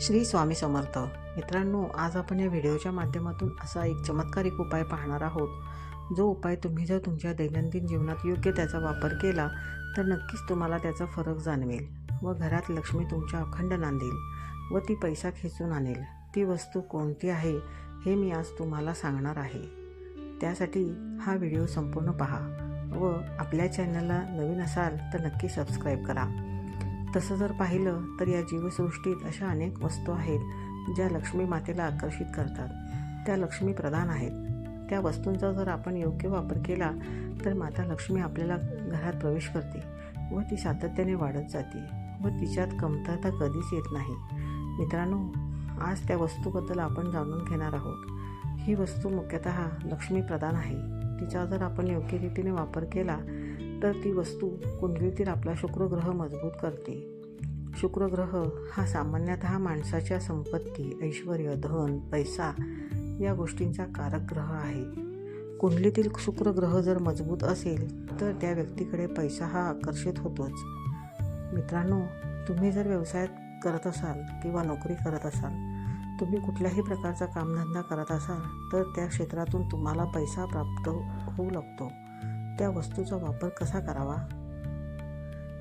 श्री स्वामी समर्थ. मित्रांनो आज आपण या व्हिडिओच्या माध्यमातून असा एक चमत्कारिक उपाय पाहणार आहोत. जो उपाय तुम्ही जर तुमच्या दैनंदिन जीवनात योग्य त्याचा वापर केला तर नक्कीच तुम्हाला त्याचा फरक जाणवेल व घरात लक्ष्मी तुमच्या अखंड नांदेल व ती पैसा खेचून आणेल. ती वस्तू कोणती आहे हे मी आज तुम्हाला सांगणार आहे. त्यासाठी हा व्हिडिओ संपूर्ण पहा व आपल्या चॅनलला नवीन असाल तर नक्की सबस्क्राईब करा. तसं जर पाहिलं तर या जीवसृष्टीत अशा अनेक वस्तू आहेत ज्या लक्ष्मी मातेला आकर्षित करतात. त्या लक्ष्मी प्रधान आहेत. त्या वस्तूंचा जर आपण योग्य वापर केला तर माता लक्ष्मी आपल्याला घरात प्रवेश करते व ती सातत्याने वाढत जाते व तिच्यात कमतरता कधीच येत नाही. मित्रांनो आज त्या वस्तूबद्दल आपण जाणून घेणार आहोत. ही वस्तू मुख्यतः लक्ष्मी प्रधान आहे. तिचा जर आपण योग्य रीतीने वापर केला तर ती वस्तू कुंडलीतील आपला शुक्रग्रह मजबूत करते. शुक्रग्रह हा सामान्यतः माणसाच्या संपत्ती ऐश्वर धन पैसा या गोष्टींचा कारक ग्रह आहे. कुंडलीतील शुक्रग्रह जर मजबूत असेल तर त्या व्यक्तीकडे पैसा हा आकर्षित होतोच. मित्रांनो तुम्ही जर व्यवसायात करत असाल किंवा नोकरी करत असाल तुम्ही कुठल्याही प्रकारचा कामधंदा करत असाल तर त्या क्षेत्रातून तुम्हाला पैसा प्राप्त होऊ लागतो. त्या वस्तूचा वापर कसा करावा?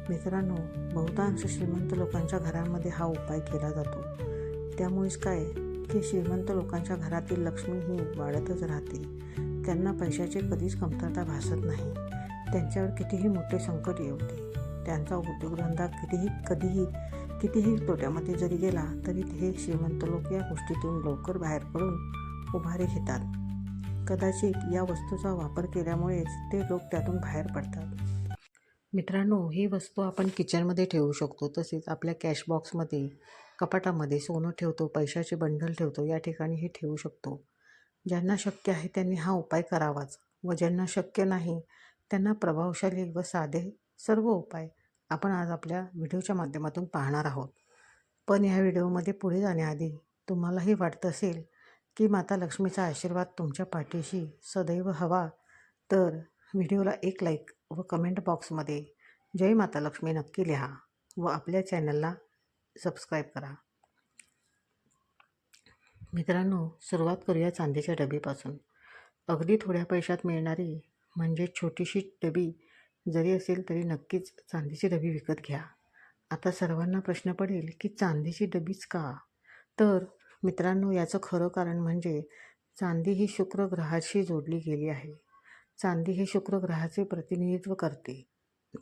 मित्रांनो बहुतांश श्रीमंत लोकांच्या घरांमध्ये हा उपाय केला जातो. त्यामुळेच काय? की श्रीमंत लोकांच्या घरातील लक्ष्मी ही वाढतच राहते. त्यांना पैशाची कधीच कमतरता भासत नाही. त्यांच्यावर कितीही मोठे संकट येऊ दे त्यांचा उद्योगधंदा कितीही कधीही कितीही तोट्यामध्ये जरी गेला तरी हे श्रीमंत लोक या गोष्टीतून लवकर बाहेर पडून उभारी घेतात. कदाचित या वस्तूचा वापर केल्यामुळेच ते लोक त्यातून बाहेर पडतात. मित्रांनो ही वस्तू आपण किचनमध्ये ठेवू शकतो. तसेच आपल्या कॅश बॉक्समध्ये कपाटामध्ये सोनं ठेवतो पैशाचे बंडल ठेवतो या ठिकाणी हे ठेवू शकतो. ज्यांना शक्य आहे त्यांनी हा उपाय करावाच व ज्यांना शक्य नाही त्यांना प्रभावशाली व साधे सर्व उपाय आपण आज आपल्या व्हिडिओच्या माध्यमातून पाहणार आहोत. पण ह्या व्हिडिओमध्ये पुढे जाण्याआधी तुम्हालाही वाटत असेल की माता लक्ष्मीचा आशीर्वाद तुमच्या पाठीशी सदैव हवा. तर व्हिडिओला एक लाईक व कमेंट बॉक्समध्ये जय माता लक्ष्मी नक्की लिहा व आपल्या चॅनलला सबस्क्राईब करा. मित्रांनो सुरुवात करूया चांदीच्या डबीपासून. अगदी थोड्या पैशात मिळणारी म्हणजे छोटीशी डबी जरी असेल तरी नक्कीच चांदीची डबी विकत घ्या. आता सर्वांना प्रश्न पडेल की चांदीची डबीच का? तर मित्रांनो याचं खरं कारण म्हणजे चांदी ही शुक्र ग्रहाशी जोडली गेली आहे. चांदी हे शुक्र ग्रहाचे प्रतिनिधित्व करते.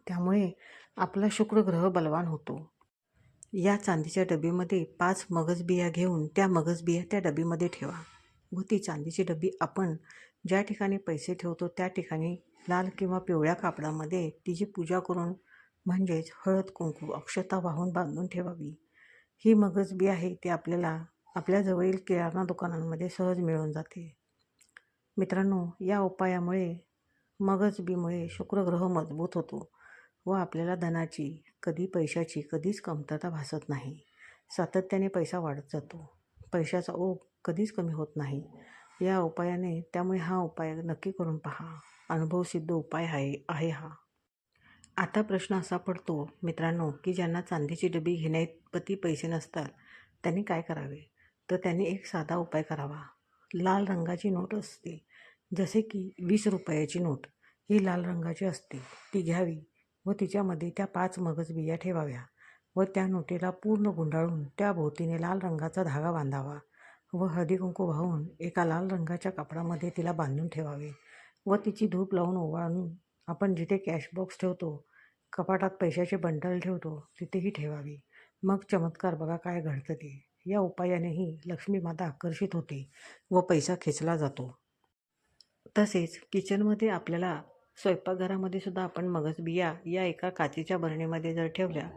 त्यामुळे आपला शुक्र ग्रह बलवान होतो. या चांदीच्या डबीमध्ये पाच मगज बिया घेऊन त्या मगज बिया त्या डबीमध्ये ठेवा. व ती चांदीची डबी आपण ज्या ठिकाणी पैसे ठेवतो त्या ठिकाणी लाल किंवा पिवळ्या कापडामध्ये तिची पूजा करून म्हणजेच हळद कुंकू अक्षता वाहून बांधून ठेवावी. ही मगज बी आहे ती आपल्याला आपल्या जवळील किराणा दुकानांमध्ये सहज मिळून जाते. मित्रांनो या उपायामुळे मगजबीमुळे शुक्रग्रह मजबूत होतो व आपल्याला धनाची कधी पैशाची कधीच कमतरता भासत नाही. सातत्याने पैसा वाढत जातो. पैशाचा ओघ कधीच कमी होत नाही. या उपायाने त्यामुळे हा उपाय नक्की करून पहा. अनुभवसिद्ध उपाय आहे आहे हा. आता प्रश्न असा पडतो मित्रांनो की ज्यांना चांदीची डबी घेण्यापती पैसे नसतात त्यांनी काय करावे? तर त्यांनी एक साधा उपाय करावा. लाल रंगाची नोट असते. जसे की वीस रुपयाची नोट. ही लाल रंगाची असते. ती घ्यावी व तिच्यामध्ये त्या पाच मगज बिया ठेवाव्या व त्या नोटेला पूर्ण गुंडाळून त्या भोवतीने लाल रंगाचा धागा बांधावा व हळदी कुंकू वाहून एका लाल रंगाच्या कापडामध्ये तिला बांधून ठेवावे व तिची धूप लावून ओवाळून आपण जिथे कॅश बॉक्स ठेवतो कपाटात पैशाचे बंडल ठेवतो तिथेही ठेवावी. मग चमत्कार बघा काय घडतं ते. या उपायानेही लक्ष्मी माता आकर्षित होते व पैसा खेचला जातो. तसेच किचनमध्ये आपल्याला स्वयंपाकघरामध्ये सुद्धा आपण मगज बिया या एका काचेच्या बरणीमध्ये जर ठेवल्या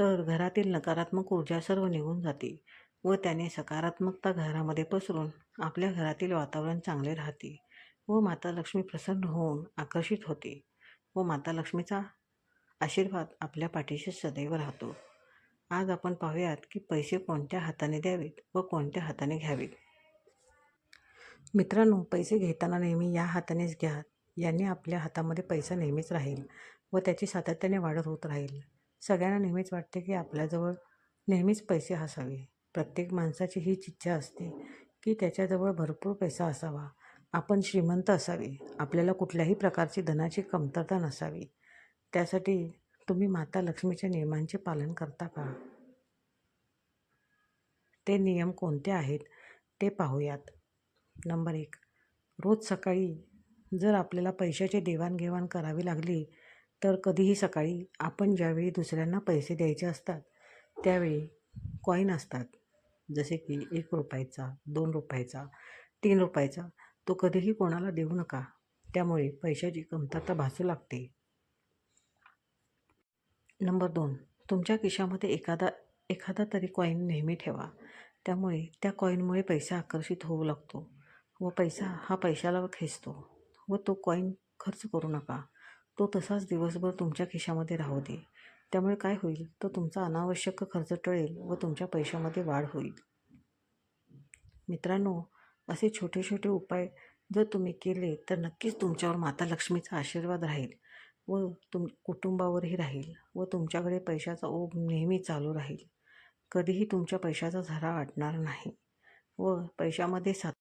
तर घरातील नकारात्मक ऊर्जा सर्व निघून जाते व त्याने सकारात्मकता घरामध्ये पसरून आपल्या घरातील वातावरण चांगले राहते व माता लक्ष्मी प्रसन्न होऊन आकर्षित होते व माता लक्ष्मीचा आशीर्वाद आपल्या पाठीशी सदैव राहतो. आज आपण पाहूयात की पैसे कोणत्या हाताने द्यावेत व कोणत्या हाताने घ्यावेत. मित्रांनो पैसे घेताना नेहमी या हातानेच घ्या. याने आपल्या हातामध्ये पैसा नेहमीच राहील व त्याची सातत्याने वाढत होत राहील. सगळ्यांना नेहमीच वाटते की आपल्याजवळ नेहमीच पैसे असावे. प्रत्येक माणसाची हीच इच्छा असते की त्याच्याजवळ भरपूर पैसा असावा. आपण श्रीमंत असावे. आपल्याला कुठल्याही प्रकारची धनाची कमतरता नसावी. त्यासाठी तुम्ही माता लक्ष्मीच्या नियमांचे पालन करता का? ते नियम कोणते आहेत ते पाहूयात. नंबर एक रोज सकाळी जर आपल्याला पैशाची देवाणघेवाण करावी लागली तर कधीही सकाळी आपण ज्यावेळी दुसऱ्यांना पैसे द्यायचे असतात त्यावेळी कॉईन असतात. जसे की एक रुपयाचा दोन रुपयाचा तीन रुपयाचा तो कधीही कोणाला देऊ नका. त्यामुळे पैशाची कमतरता भासू लागते. नंबर दोन. तुमच्या खिशामध्ये एखादा एखादा तरी कॉईन नेहमी ठेवा. त्यामुळे त्या कॉईनमुळे पैसा आकर्षित होऊ लागतो व पैसा हा पैशाला खेचतो व तो कॉईन खर्च करू नका. तो तसाच दिवसभर तुमच्या खिशामध्ये राहू दे. त्यामुळे काय होईल? तर तुमचा अनावश्यक खर्च टळेल व तुमच्या पैशामध्ये वाढ होईल. मित्रांनो असे छोटे छोटे उपाय जर तुम्ही केले तर नक्कीच तुमच्यावर माता लक्ष्मीचा आशीर्वाद राहील. व तुम कुटुंबावरही राहील व तुमच्याकडे पैशाचा ओघ नेहमी चालू राहील. कधीही तुमच्या पैशाचा झरा आटणार नाही व पैशामध्ये सात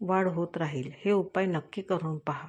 वाढ होत राहील. हे उपाय नक्की करून पहा.